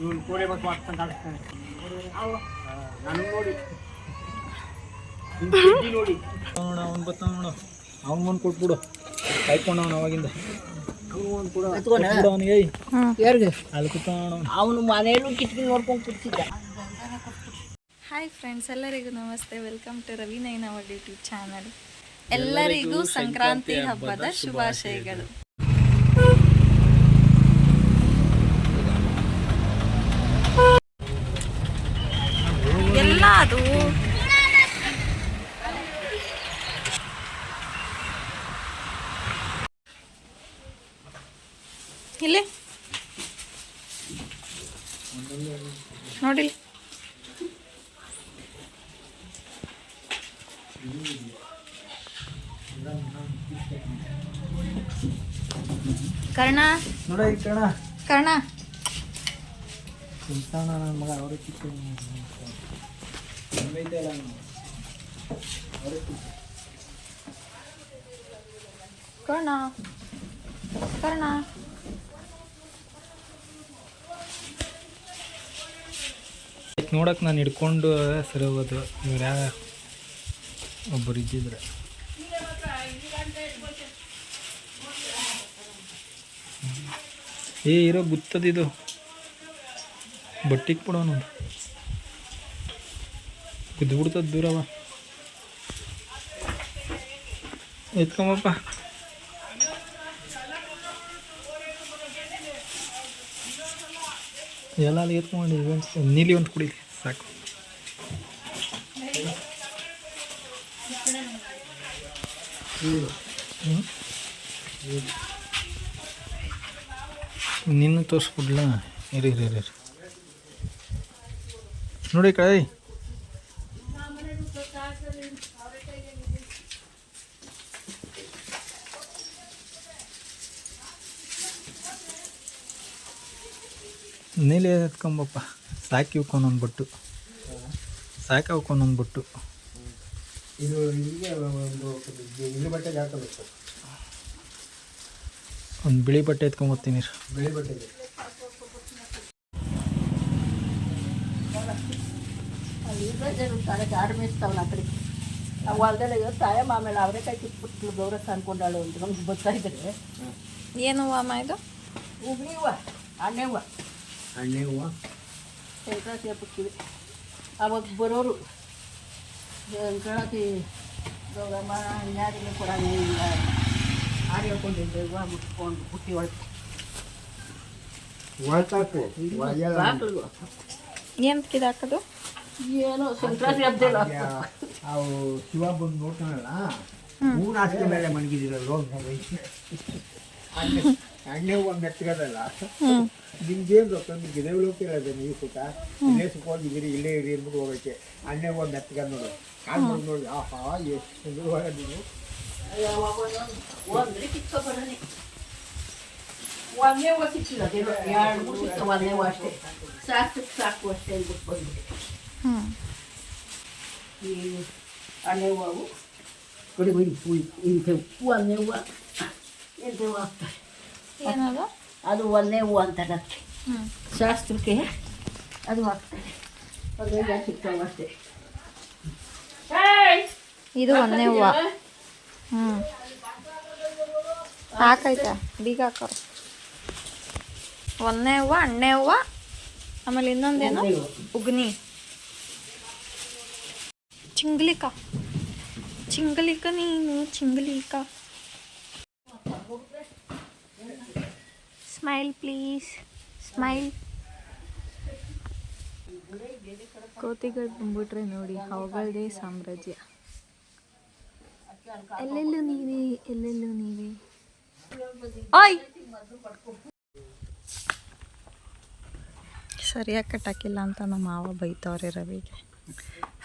ಇವನು ಕೋಡೆ ಬಸ್ ಮಾಡ್ತಾನೆ ಕಾಣಿಸ್ತಾನೆ ನಾನು ನೋಡಿ. ನಿನ್ ಸುದ್ದಿ ನೋಡಿ. ನೋಡ ಅವ್ನು ಬರ್ತಾವ ನೋಡು. ಅವ್ನು ಕೊಟ್ಬಿಡು. ಕಾಯ್ಕೊಂಡು ಅವ್ನು ಅವಾಗಿಂದ. ಕೊಟ್ಬಿಡು ಅವನಿಗೆ ಯಾರಿಗೆ? ಅಲ್ಲಿ ಕೂತ್ಕೊಂಡು ಅವನು. ಮನೆಯಲ್ಲೂ ಕಿಟಕಿ ನೋಡ್ಕೊಂಡು ಕೂತಿದ್ದ. ಹಾಯ್ ಫ್ರೆಂಡ್ಸ್ ಎಲ್ಲರಿಗೂ ನಮಸ್ತೆ. Welcome to Ravi nine our YouTube channel. ಎಲ್ಲರಿಗೂ ಸಂಕ್ರಾಂತಿ ಹಬ್ಬದ ಶುಭಾಶಯಗಳು ಎಲ್ಲ ಅದು ಇಲ್ಲಿ. ನೋಡಿಲ್ಲ. ಕರ್ಣ. ನೋಡ ಕರ್ಣ. ಕಣ ಕರ್ಣ ನನ್ನ ಮಗ ಅವ್ರ ಕಿತ್ತು ಕರ್ಣ. ಕರ್ಣ. ನೋಡಕ್ ನಾನು ಹಿಡ್ಕೊಂಡು ಸರಿ ಹೋಗೋದು. ಒಬ್ಬರು ಇದ್ದಿದ್ರೆ. ಏ ಇರೋ ಗುತ್ತದಿದು. ಬಟ್ಟಿಗೆ ಬಿಡೋನು ಬಿದ್ದು ಬಿಡ್ತದ ದೂರವ ಎತ್ಕೊಂಬಪ್ಪ. ಎಲ್ಲ ಅಲ್ಲಿ ಎತ್ಕೊಂಡು ಇವೆಂಟ್ಸ್ ನೀಲಿ ಒಂದು ಕುಡಿ ಸಾಕು? ನಿನ್ನ ತೋರಿಸ್ಬಿಡ್ಲ? ಇರಿ ಇರಿ ಇರಿ ನೋಡಿ ಕಡೆ ನೀಲಿ ಎತ್ಕೊಂಬಪ್ಪ. ಸಾಕಿ ಉಕ್ಕೊಂಡ್ಬಿಟ್ಟು ಬಟ್ಟು ಸಾಕಿ ಉಕ್ಕೊಂಡ್ಬಿಟ್ಟು ಬಟ್ಟು ಇದು ಇಲ್ಲಿಗೆ ಒಂದು ಬಟ್ಟೆಗೆ ಹಾಕಬೇಕು ಒಂದು ಬಿಳಿ ಬಟ್ಟೆ ಎತ್ಕೊಂಬತ್ತೀನಿ. ಬಿಳಿ ಬಟ್ಟೆ ಅಲ್ಲಿ ಆ ಕಡೆ. ನಾವು ಹೊಲ್ದಲ್ಲ ಇವತ್ತು ತಾಯಮ್ಮ ಆಮೇಲೆ ಅವರೇಕಾಯಿ ಕಿತ್ಬಿಟ್ಟು ಗೌರಸ್ ಅನ್ಕೊಂಡಾಳು ಅಂತ ನಮ್ಗೆ ಗೊತ್ತಾಯ್ತದೆ ಇದ್ರೆ ಏನು ಅಮ್ಮ ಇದು? ಹುಬ್ಳಿ ಹೂವ ಹಣ್ಣೆ ಹೂವ. ಹಣ್ಣೆ ಹೂವು? ಸಂಕ್ರಾಂತಿ ಹಬ್ಬಕ್ಕಿವೆ ಅವಾಗ ಬರೋರು ಸಂಕ್ರಾಂತಿ ಗೌರಮ್ಮ ಅನ್ಯಾರಿಗೆ ಕೂಡ ಇಲ್ಲ ಹಾಡು ಹೇಳ್ಕೊಂಡಿದ್ದೆ ಹೂವ ಮುಟ್ಕೊಂಡು ಬುಟ್ಟಿ ಒಳಗೆ. ಏನು ಹಾಕೋದು ಏನೋ ಸಂಕ್ರಾಂತಿ ಹಬ್ಬದಲ್ಲಿ. ಅವು ಶಿವ ಬಂದು ನೋಡ್ತಾನಲ್ಲ ಹೂವಿನ ಹಾಸಿಗೆ ಮೇಲೆ ಮಣಗಿದಿರಲ್ಲ ಅಣ್ಣೆ ಅಣ್ಣೆ ಹೂವು ಮೆತ್ತಗದಲ್ಲ ನಿಮ್ಗೇನು ಗೊತ್ತ? ನಿಮ್ಗೆ ಇದೇ ಹೋಗ್ತಿರೋದು ನೀವು ಸುತ್ತ ಇಲ್ಲೇ ಸುಖವಾಗಿದ್ದೀರಿ ಇಲ್ಲೇ ಇರಿ ಅಂದ್ಬಿಟ್ಟು ಹೋಗಕ್ಕೆ. ಅಣ್ಣೆ ಹೂವು ಮೆತ್ತಗ ನೋಡು. ಕಾಲ್ ಬಂದು ನೋಡಿ ಆಹಾ ಎಷ್ಟು ಒಂದೇ ಹೂವು ಸಿಕ್ಕಿಲ್ಲ ಎರಡು ಮೂರು ಒಂದೇ ಹೂವು ಅಷ್ಟೇ ಸಾಕು ಸಾಕು ಅಷ್ಟೇ ಅಂದ್ಬಿಟ್ಟು ಬಂದ್ಬಿಟ್ಟು ಹ್ಞೂ ಈ ಅಣ್ಣೆ ಹೂವು ಹೂವು ಒಂದೇ ಹೂವು ಎಂಥ ಹೂವು ಹಾಕ್ತಾರೆ ಏನದು? ಅದು ಒಂದೇ ಹೂವು ಅಂತಾರೆ ಅದಕ್ಕೆ ಹ್ಞೂ ಶಾಸ್ತ್ರಕ್ಕೆ ಅದು ಹಾಕ್ತಾರೆ ಅದ್ರಲ್ಲಿ ಸಿಗ್ತಾವೆ ಅಷ್ಟೇ ಏಯ್! ಇದು ಒಂದೇ ಹೂವು ಹ್ಞೂ ಹಾಕೈತೆ ಬೀಗ ಹಾಕೋರು ಒಂದೇ ಹೂವು ಅಣ್ಣೆ ಹೂವು ಆಮೇಲೆ ಇನ್ನೊಂದೇನು? ಉಗ್ನಿ. ಚಿಂಗ್ಲಿಕ ಚಿಂಗ್ಲಿಕ ನೀನು ಚಿಂಗ್ಲಿಕ ಸ್ಮೈಲ್ ಪ್ಲೀಸ್ ಸ್ಮೈಲ್ ಕೋತಿಗಳು ಬಂದ್ಬಿಟ್ರೆ ನೋಡಿ ಅವುಗಳದೇ ಸಾಮ್ರಾಜ್ಯ ಎಲ್ಲೆಲ್ಲೂ ನೀವೇ ಎಲ್ಲೆಲ್ಲೂ ನೀವೇ ಓಯ್ ಸರಿಯಾಗಿ ಕಟ್ಟಾಕಿಲ್ಲ ಅಂತ ನಮ್ಮ ಮಾವ ಬೈತವ್ರೆ ರವಿಗೆ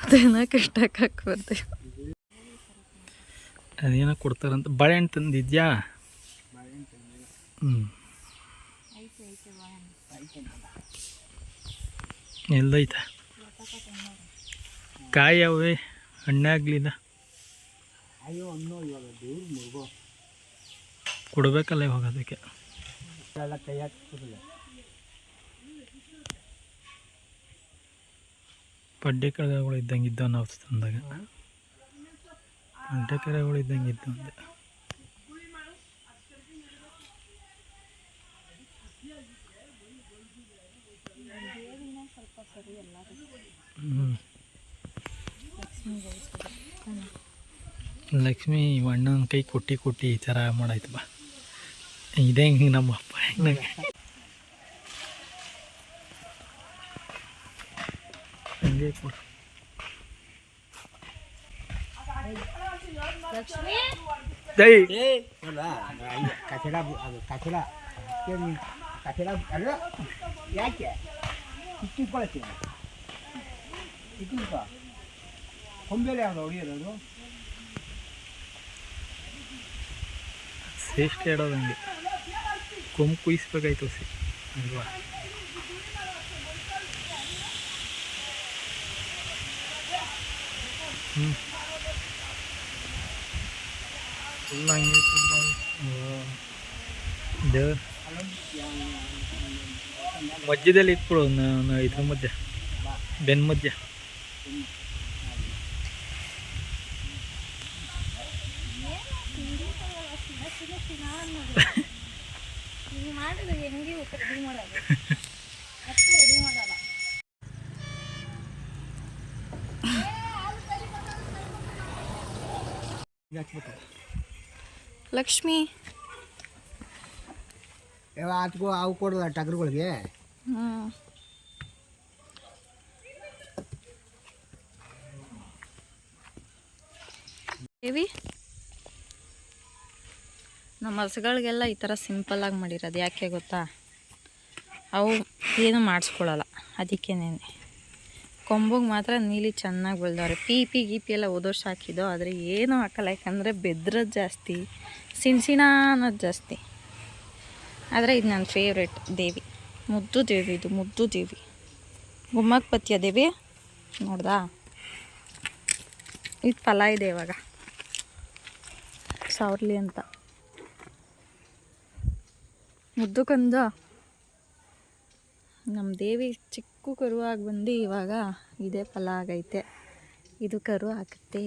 ಅದನ್ನ ಕಷ್ಟ ಬರ್ತೀವಿ ಅದೇನೋ ಕೊಡ್ತಾರಂತ. ಬಾಳೆಹಣ್ಣು ತಂದಿದ್ಯಾ? ಹ್ಞೂ ಎಲ್ಲೈತ ಕಾಯಿ ಅವೇ ಹಣ್ಣಾಗ್ಲಿಲ್ಲ ಕೊಡಬೇಕಲ್ಲ ಇವಾಗ ಅದಕ್ಕೆ ಎಲ್ಲ ಕೈ ಹಾಕ್ತಿರಲ್ಲ ಪಡ್ಡೆ ಕೆಳಗಳು ಇದ್ದಂಗೆ ಇದ್ದವು ನಾವು ತಂದಾಗ. ಪಡ್ಡೆ ಕೆರೆಗಳು ಇದ್ದಂಗೆ ಇದ್ದವು ಅಂದೆ. ಲಕ್ಷ್ಮಿ ಅಣ್ಣನ ಕೈ ಕೊಟ್ಟಿ ಕೊಟ್ಟಿ ಈ ಥರ ಮಾಡಾಯ್ತು ಬಾ ಇದೇ ಹಿಂಗೆ ನಮ್ಮ ಅಪ್ಪ ಹೆಂಗೆ. ಹಂಗೆ ಕೊಡು ಅಲ್ಲ ಕಚಡ ಅದು ಕಚಡ ಕಚಡ ಅಲ್ಲ ಯಾಕೆ ಇಟ್ಟಿಟ್ಕೊಳತ್ತೀನಿ ಇಟ್ಟಿಟ್ಕೊ ಕೊಂಬೆಲೆ ಯಾವ್ದು ಹೊಡಿಯೋದು ಅದು ಶ್ರೇಷ್ಠ ಇಡೋದು ಹಂಗೆ ಕೊಂಬು ಕುಯ್ಸ್ಬೇಕಾಯ್ತು ಸಿ ಅಲ್ವಾ ಫುಲ್ ಹಂಗೆ ದೇವ್ರ ಮಧ್ಯದಲ್ಲಿ ಇಟ್ಬಿಡು ನಾನು ಇದ್ರ ಮಧ್ಯ. ಬೆನ್ ಮಧ್ಯ. ಮಾಡಿದ್ರೆ ಹೆಂಗೆ ಮಾಡೋದು ಅಷ್ಟು ರೆಡಿ ಮಾಡಲ್ಲ ಲಕ್ಷ್ಮಿ. ಅವು ಕೊಡೋದ ಟಗರುಗಳಿಗೆ? ದೇವಿ ನಮ್ಮ ಹಸುಗಳಿಗೆಲ್ಲ ಈ ಥರ ಸಿಂಪಲ್ಲಾಗಿ ಮಾಡಿರೋದು ಯಾಕೆ ಗೊತ್ತಾ? ಅವು ಏನು ಅದಕ್ಕೆ ಅದಕ್ಕೇನೆ ಕೊಂಬಿಗೆ ಮಾತ್ರ ನೀಲಿ ಚೆನ್ನಾಗಿ ಬೆಳೆದವ್ರೆ. ಪಿ ಗಿಪಿ ಎಲ್ಲ ಓದೋಷ್ಟು ಹಾಕಿದ್ದೋ, ಆದರೆ ಏನೂ ಹಾಕಲ್ಲ. ಯಾಕಂದರೆ ಬೆದ್ರದ್ದು ಜಾಸ್ತಿ ಸಿಣ್ಸಿಣ ಅನ್ನೋದು ಜಾಸ್ತಿ. ಆದರೆ ಇದು ನನ್ನ ಫೇವ್ರೆಟ್ ದೇವಿ. ಮುದ್ದು ದೇವಿ ಇದು, ಮುದ್ದು ದೇವಿ. ಗುಮ್ಮಕ್ಕೆ ಬತ್ತೀಯ ದೇವಿ, ನೋಡ್ದಾ? ಇದು ಫಲ ಇದೆ ಇವಾಗ. ಸಾವಿರಲಿ ಅಂತ. ಮುದ್ದು ಕಂದ ನಮ್ಮ ದೇವಿ ಚಿಕ್ಕ ಕರುವಾಗಿ ಬಂದು ಇವಾಗ ಇದೇ ಫಲ ಆಗೈತೆ. ಇದು ಕರು ಆಗುತ್ತೆ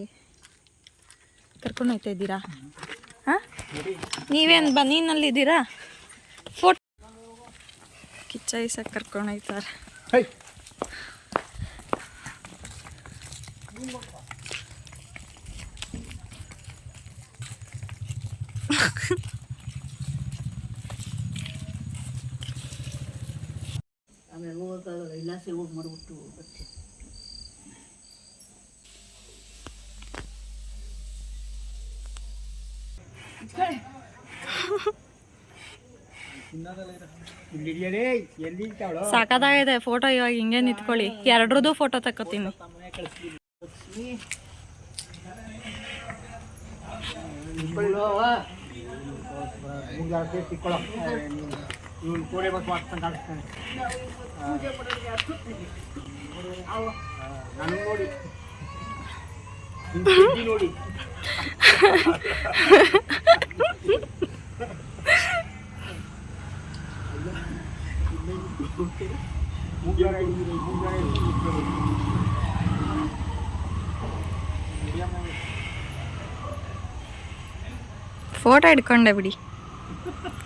ಕರ್ಕೊಂಡು ಹೋಗ್ತಾ ಇದ್ದೀರಾ? ಹಾಂ? ನೀವೇನು ಬನೀನಲ್ಲಿದ್ದೀರಾ ಫೋಟೋ ಕಿಚ್ಚಾಯಿಸಕ್ಕೆ ಕರ್ಕೊಂಡು ಹೋಗ್ತಾರೆ. ಮಾಡ್ಬಿಟ್ಟು ಬರ್ತೀನಿ ಫೋಟೋ ಇವಾಗ ಹಿಂಗೆ ನಿಂತ್ಕೊಳ್ಳಿ. ಎರಡ್ರದ್ದು ಫೋಟೋ ಮುಂದೆ ತಿಕ್ಕೊಳ್ಳೋ ಇವನು ಬಸ್ ಮಾಡ್ಕೊಂಡು ಕಾಣಿಸ್ತಾನೆ ನಾನು ನೋಡಿ. ನೋಡಿ. ಫೋಟೋ ಹಿಡ್ಕೊಂಡೆ ಬಿಡಿ.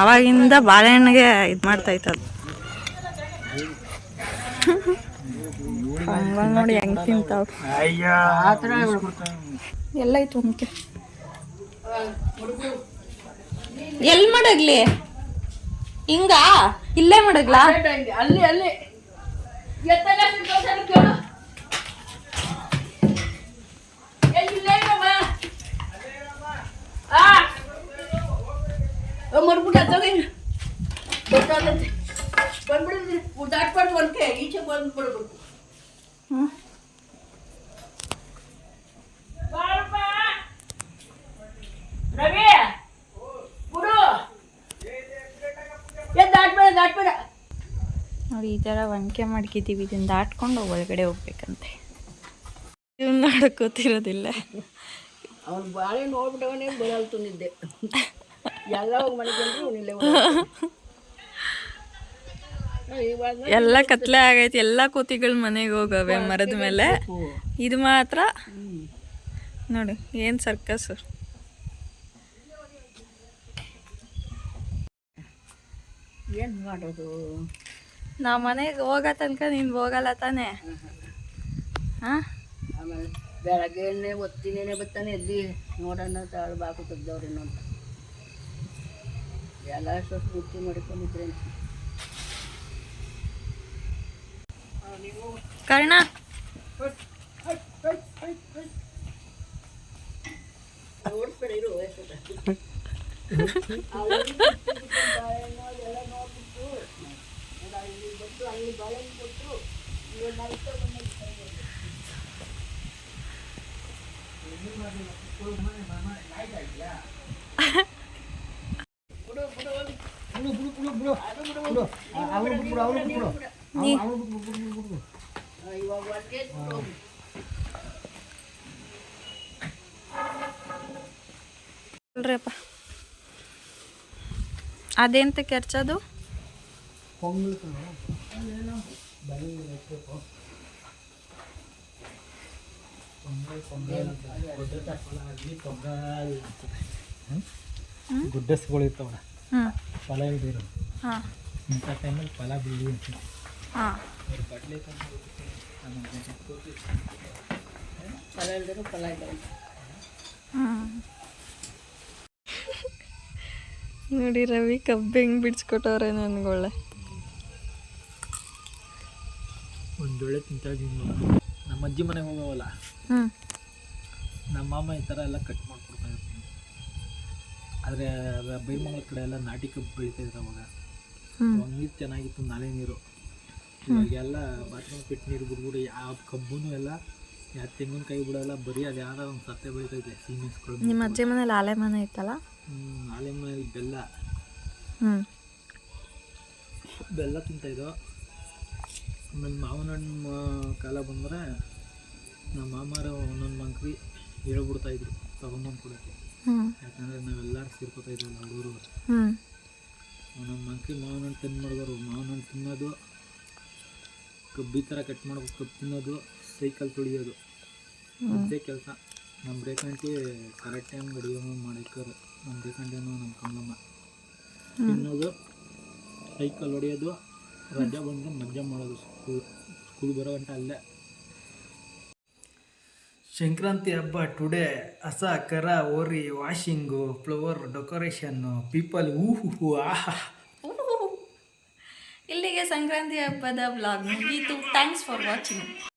ಅವಾಗಿಂದ ಬಾಳೆಹಣ್ಣಿಗೆ ಇದು ಮಾಡ್ತಾ ಇತ್ತು ಹಂಗ ನೋಡಿ ಹೆಂಗ್ ತಿಂತಾವ. ಎಲ್ಲ ಇತ್ತು ಎಲ್ಲಿ ಮಾಡಗ್ಲಿ? ಹಿಂಗ? ಇಲ್ಲೇ ಮಾಡಗ್ಲಾ? ಅಲ್ಲಿ ಅಲ್ಲಿ ಎತ್ತಲ್ಲ ಸಿಗ್ತಾವ್ ಕೇಳು ಎಲ್ಲಿಲ್ಲ ಇಲ್ಲಮ್ಮ? ಆ ಮಡ್ಬಿಟ್ಟು ಅತ್ತೋಗಿ ಗೊತ್ತಾಗತ್ತೆ ಬಂದ್ಬಿಡಿದ್ರಿ ದಾಟ್ಬಾರ್ದು ಒಂದ್ಕೆ ಈಚೆ ಬಂದ್ಬಿಡ್ಬೇಕು. ರವಿ. ಗುರು. ಏ ದಾಟ್ಬೇಡ ದಾಟ್ಬೇಡ. ನೋಡಿ ಈ ಥರ ಒನ್ಕೆ ಮಾಡ್ಕಿದ್ದೀವಿ. ಇದನ್ನ ದಾಟ್ಕೊಂಡು ಒಳಗಡೆ ಹೋಗ್ಬೇಕಂತೆ. ಇವ್ನ ನೋಡಕ್ ಗೊತ್ತಿರೋದಿಲ್ಲ. ಅವ್ನು ಬಾಳೆ ನೋಡ್ಬಿಟ್ಟವನೇ ಬರಲ್ ನಿದ್ದೆ ಎಲ್ಲ ಕತ್ಲೆ ಆಗೈತಿ ಎಲ್ಲ ಕೋತಿಗಳು ಮನೆಗೆ ಹೋಗವೆ ಮರದ ಮೇಲೆ. ಇದು ಮಾತ್ರ ನೋಡು ಏನು ಸರ್ಕಸ್ ಏನು ಮಾಡೋದು? ನಾವು ಮನೆಗೆ ಹೋಗ ತನಕ ನೀನು ಹೋಗಲ್ಲ ತಾನೇ. ಹಾಂ? ಆಮೇಲೆ ಬೆಳಗ್ಗೆನೆ ಒತ್ತಿನೇನೆ ಬರ್ತಾನೆ ಎದ್ದು ನೋಡೋಣ ತಾಳು ಬಾಕು ತೆಗ್ದವ್ರಿ ಅಂತ. ಎಲ್ಲ ಅಷ್ಟೊತ್ತು ಬುತ್ತಿ ಮಾಡ್ಕೊಂಡಿದ್ರೆ ಕರ್ಣ. ಓಡಿಸ್ಬೇಡ ಇರು ಬಿಡು ಬಿಡು ಬಿಡು ಬಿಡು ಬಿಡು ಅವನು ಬಿಡು ಅವನು ಬಿಡು ಅವನು ಬಿಡು ಬಿಡು ಬಿಡು ಬಿಡು ಇವಾಗ ಹೊರ್ಗೆ ಎತ್ಬಿಡು. ಅಲ್ರಿಯಪ್ಪ ಅದೇಂತ ಕೆರ್ಚದು? ಗುಡ್ಡಸ್ಗಳು ಇರ್ತಾವಲ್ಲ. ಹ್ಞೂ ಫಲ ಇಲ್ದಿರೋ ಹಾಂ. ಇಂಥ ಟೈಮಲ್ಲಿ ಫಲ ಬೀಳಿ ಅಂತ. ಹಾಂ. ಫಲ ಇಲ್ದಿರೋ ಫಲ ಇದ್ದಾವೆ ನೋಡಿ ರವಿ ಕಬ್ಬು ಹೆಂಗೆ ಬಿಡ್ಸ್ಕೊಟ್ಟವ್ರೆ ನನ್ಗೊಳ್ಳೆ. ಒಂದೊಳ್ಳೆ ತಿಂತಾಗಿದ್ದು ನಮ್ಮ ಅಜ್ಜಿ ಮನೆಗೆ ಹೋಗೋವಲ್ಲ? ನಮ್ಮ ಮಾಮ ಈ ಥರ ಎಲ್ಲ ಕಟ್ ಮಾಡ್ಕೊಡ್ತಾ ಇರ್ತಾರೆ ಆದರೆ ಬೈಮಂಗ್ಳ ಕಡೆ ಎಲ್ಲ ನಾಟಿ ಕಬ್ಬು ಬೆಳಿತಾ ಇದ್ರು ಅವಾಗ. ಹ್ಞೂ ಅವಾಗ ನೀರು ಚೆನ್ನಾಗಿತ್ತು ನಾಲೆ ನೀರು. ಇವಾಗೆಲ್ಲ ಬಾತ್ರೂಮ್ ಪಿಟ್ ನೀರು ಬಿಡ್ಬಿಡು ಯಾವ ಕಬ್ಬೂ ಎಲ್ಲ ಯಾವ ತೆಂಗಿನಕಾಯಿ ಬಿಡೋಲ್ಲ ಬರೀ ಅದು ಯಾವ್ದಾರ ಒಂದು ಸತ್ತೆ ಬೆಳಿತೈತೆ ನಿಮ್ಮ ಅಜ್ಜಿ ಮನೇಲಿ ಆಲೆ ಮನೆ ಇತ್ತಲ್ಲ? ನಾಳೆ ಮನೇಲಿ ಬೆಲ್ಲ. ಹ್ಞೂ ಬೆಲ್ಲ ತಿಂತಾಯಿದ್ದೋ ಆಮೇಲೆ ಮಾವನ ಹಣ್ಣು ಕಾಲ ಬಂದರೆ ನಮ್ಮ ಮಾಮಾರ ಒಂದೊಂದು ಮಂಕ್ರಿ ಹೇಳ್ಬಿಡ್ತಾಯಿದ್ರು ಇದ್ರು ಕೊಡೋಕ್ಕೆ ಹ್ಞೂ ಯಾಕಂದರೆ ನಾವೆಲ್ಲಾರು ಸೇರ್ಕೋತಾ ಇದ್ವಲ್ಲ ಹುಡುಗರು. ನಮ್ಮ ಮಂಕಿ ಮಾವನ ಹಣ್ಣು ತಿಂದು ಮಾಡಿದವರು. ಮಾವಿನ ಹಣ್ಣು ತಿನ್ನೋದು ಕಬ್ಬಿ ಥರ ಕಟ್ ಮಾಡ್ಬೇಕು ಕಬ್ಬು ತಿನ್ನೋದು ಸೈಕಲ್ ತುಳಿಯೋದು. ಅದೇ ಕೆಲಸ. ನಮ್ಮ ರೇಖಂಟಿ ಕರೆಕ್ಟ್ ಟೈಮ್ ಅಡುಗೆ ಮಾಡಿಕ್ಕೋರು ನಮ್ಮ ರೇಖಂಟಿನೂ ನಮ್ಮ ಕಮ್ಮಮ್ಮ ತಿನ್ನೋದು ಸೈಕಲ್ ಹೊಡೆಯೋದು ರಜೆ ಬಂದರೆ ಮಜಾ ಮಾಡೋದು. ಸ್ಕೂಲ್ ಸ್ಕೂಲ್ ಬರೋ ಗಂಟೆ ಅಲ್ಲೇ. ಸಂಕ್ರಾಂತಿ ಹಬ್ಬ ಟುಡೇ ಹಸ, ಕರ ಓರಿ ವಾಷಿಂಗು ಫ್ಲವರ್ ಡೆಕೋರೇಷನ್ನು ಪೀಪಲ್ ಊಹು ಆಹಾ. ಇಲ್ಲಿಗೆ ಸಂಕ್ರಾಂತಿ ಹಬ್ಬದ ಬ್ಲಾಗ್ ಮುಗೀತು. Thanks for watching